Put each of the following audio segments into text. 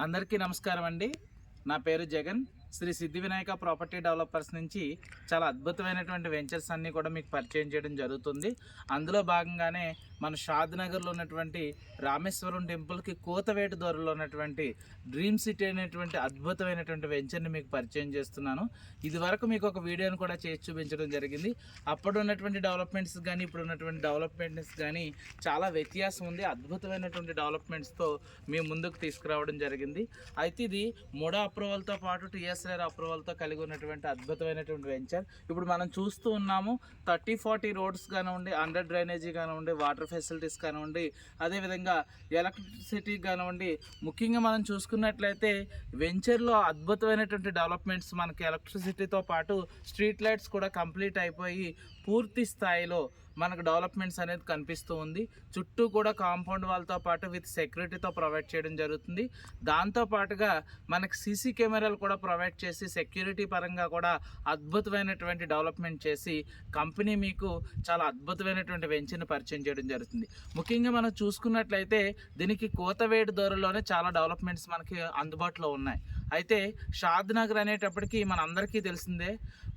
అందరికీ నమస్కారం అండి. నా పేరు జగన్. శ్రీ సిద్ధి వినాయక ప్రాపర్టీ డెవలపర్స్ నుంచి చాలా అద్భుతమైనటువంటి వెంచర్స్ అన్నీ కూడా మీకు పరిచయం చేయడం జరుగుతుంది. అందులో భాగంగానే మన షాద్ నగర్లో ఉన్నటువంటి రామేశ్వరం టెంపుల్కి కోతవేటు దూరంలో ఉన్నటువంటి డ్రీమ్ సిటీ అనేటువంటి అద్భుతమైనటువంటి వెంచర్ని మీకు పరిచయం చేస్తున్నాను. ఇది వరకు మీకు ఒక వీడియోని కూడా చేసి చూపించడం జరిగింది. అప్పుడు ఉన్నటువంటి డెవలప్మెంట్స్ కానీ ఇప్పుడు ఉన్నటువంటి డెవలప్మెంట్స్ కానీ చాలా వ్యత్యాసం ఉంది. అద్భుతమైనటువంటి డెవలప్మెంట్స్తో మేము ముందుకు తీసుకురావడం జరిగింది. అయితే ఇది మూడో అప్రూవల్తో పాటు టీఎస్ఆర్ అప్రూవల్తో కలిగి ఉన్నటువంటి అద్భుతమైనటువంటి వెంచర్. ఇప్పుడు మనం చూస్తూ ఉన్నాము థర్టీ ఫార్టీ రోడ్స్ కానివ్వండి అండర్ డ్రైనేజీ కానివ్వండి వాటర్ ఫెసిలిటీస్ కానివ్వండి అదేవిధంగా ఎలక్ట్రిసిటీ కానివ్వండి ముఖ్యంగా మనం చూసుకున్నట్లయితే వెంచర్లో అద్భుతమైనటువంటి డెవలప్మెంట్స్ మనకి ఎలక్ట్రిసిటీతో పాటు స్ట్రీట్ లైట్స్ కూడా కంప్లీట్ అయిపోయి పూర్తి స్థాయిలో మనకు డెవలప్మెంట్స్ అనేది కనిపిస్తూ ఉంది. చుట్టూ కూడా కాంపౌండ్ వాళ్ళతో పాటు విత్ సెక్యూరిటీతో ప్రొవైడ్ చేయడం జరుగుతుంది. దాంతో పాటుగా సీసీ కెమెరాలు కూడా ప్రొవైడ్ చేసి సెక్యూరిటీ పరంగా కూడా అద్భుతమైనటువంటి డెవలప్మెంట్ చేసి కంపెనీ మీకు చాలా అద్భుతమైనటువంటి వెంచర్ని పరిచయం చేయడం జరుగుతుంది. ముఖ్యంగా మనం చూసుకున్నట్లయితే దీనికి కోతవేడి దూరంలోనే చాలా డెవలప్మెంట్స్ మనకి అందుబాటులో ఉన్నాయి. అయితే షాద్ నగర్ అనేటప్పటికీ మన అందరికీ తెలిసిందే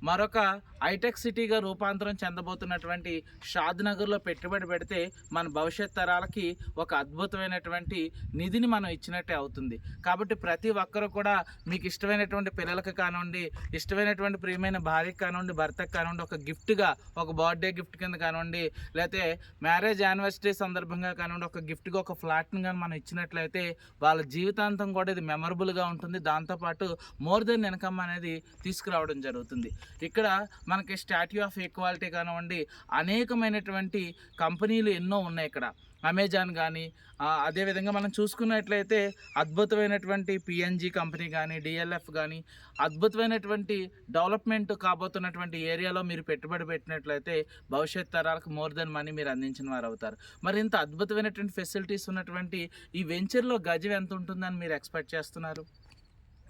మరొక హైటెక్ సిటీగా రూపాంతరం చెందబోతున్నటువంటి షాద్ నగర్లో పెట్టుబడి పెడితే మన భవిష్యత్ తరాలకి ఒక అద్భుతమైనటువంటి నిధిని మనం ఇచ్చినట్టే అవుతుంది. కాబట్టి ప్రతి ఒక్కరు కూడా మీకు ఇష్టమైనటువంటి పిల్లలకు కానివ్వండి ఇష్టమైనటువంటి ప్రియమైన భార్యకి కానివ్వండి భర్తకు కానివ్వండి ఒక గిఫ్ట్గా ఒక బర్త్డే గిఫ్ట్ కింద కానివ్వండి లేకపోతే మ్యారేజ్ యానివర్సరీ సందర్భంగా కానివ్వండి ఒక గిఫ్ట్గా ఒక ఫ్లాట్ని కానీ మనం ఇచ్చినట్లయితే వాళ్ళ జీవితాంతం కూడా ఇది మెమరబుల్గా ఉంటుంది. దాని దాంతోపాటు మోర్ దెన్ ఇన్కమ్ అనేది తీసుకురావడం జరుగుతుంది. ఇక్కడ మనకి స్టాట్యూ ఆఫ్ ఈక్వాలిటీ కానివ్వండి అనేకమైనటువంటి కంపెనీలు ఎన్నో ఉన్నాయి ఇక్కడ. అమెజాన్ కానీ అదేవిధంగా మనం చూసుకున్నట్లయితే అద్భుతమైనటువంటి పిఎన్జీ కంపెనీ కానీ డిఎల్ఎఫ్ కానీ అద్భుతమైనటువంటి డెవలప్మెంట్ కాబోతున్నటువంటి ఏరియాలో మీరు పెట్టుబడి పెట్టినట్లయితే భవిష్యత్ తరాలకు మోర్ దెన్ మనీ మీరు అందించిన వారు అవుతారు. మరి ఇంత అద్భుతమైనటువంటి ఫెసిలిటీస్ ఉన్నటువంటి ఈ వెంచర్లో గజం ఎంత ఉంటుందని మీరు ఎక్స్పెక్ట్ చేస్తున్నారు?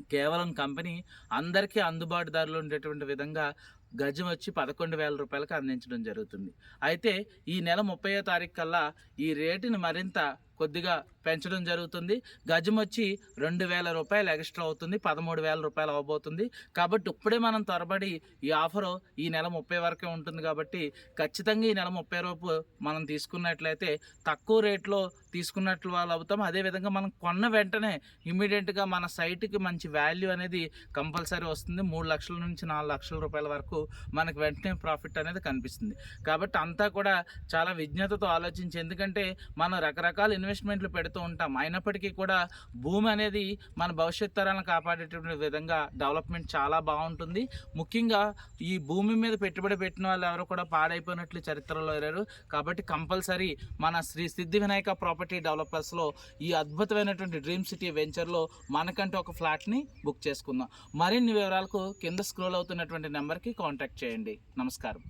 కేవలం కంపెనీ అందరికీ అందుబాటు ధరలో ఉండేటువంటి విధంగా గజం వచ్చి పదకొండు వేల రూపాయలకు అందించడం జరుగుతుంది. అయితే ఈ నెల ముప్పై తారీఖు కల్లా ఈ రేటుని మరింత కొద్దిగా పెంచడం జరుగుతుంది. గజం వచ్చి రెండు వేల రూపాయలు ఎక్స్ట్రా అవుతుంది. పదమూడు వేల రూపాయలు అవబోతుంది కాబట్టి ఇప్పుడే మనం త్వరబడి ఈ ఆఫర్ ఈ నెల ముప్పై వరకే ఉంటుంది కాబట్టి ఖచ్చితంగా ఈ నెల ముప్పై రూపు మనం తీసుకున్నట్లయితే తక్కువ రేట్లో తీసుకున్నట్లు వాళ్ళు అవుతాం. అదేవిధంగా మనం కొన్న వెంటనే ఇమీడియట్గా మన సైట్కి మంచి వాల్యూ అనేది కంపల్సరీ వస్తుంది. మూడు లక్షల నుంచి నాలుగు లక్షల రూపాయల వరకు మనకు వెంటనే ప్రాఫిట్ అనేది కనిపిస్తుంది. కాబట్టి అంతా కూడా చాలా విజ్ఞతతో ఆలోచించి ఎందుకంటే మనం రకరకాల ఇన్వెస్ట్మెంట్లు పెడుతూ ఉంటాం. అయినప్పటికీ కూడా భూమి అనేది మన భవిష్యత్ తరాలను కాపాడేటటువంటి విధంగా డెవలప్మెంట్ చాలా బాగుంటుంది. ముఖ్యంగా ఈ భూమి మీద పెట్టుబడి పెట్టిన వాళ్ళు ఎవరు కూడా పాడైపోయినట్లు చరిత్రలో లేరు. కాబట్టి కంపల్సరీ మన శ్రీ సిద్ధి వినాయక ప్రాపర్టీ డెవలపర్స్లో ఈ అద్భుతమైనటువంటి డ్రీమ్ సిటీ వెంచర్లో మనకంటే ఒక ఫ్లాట్ని బుక్ చేసుకుందాం. మరిన్ని వివరాలకు కింద స్క్రోల్ అవుతున్నటువంటి నెంబర్కి కాంటాక్ట్ చేయండి. నమస్కారం.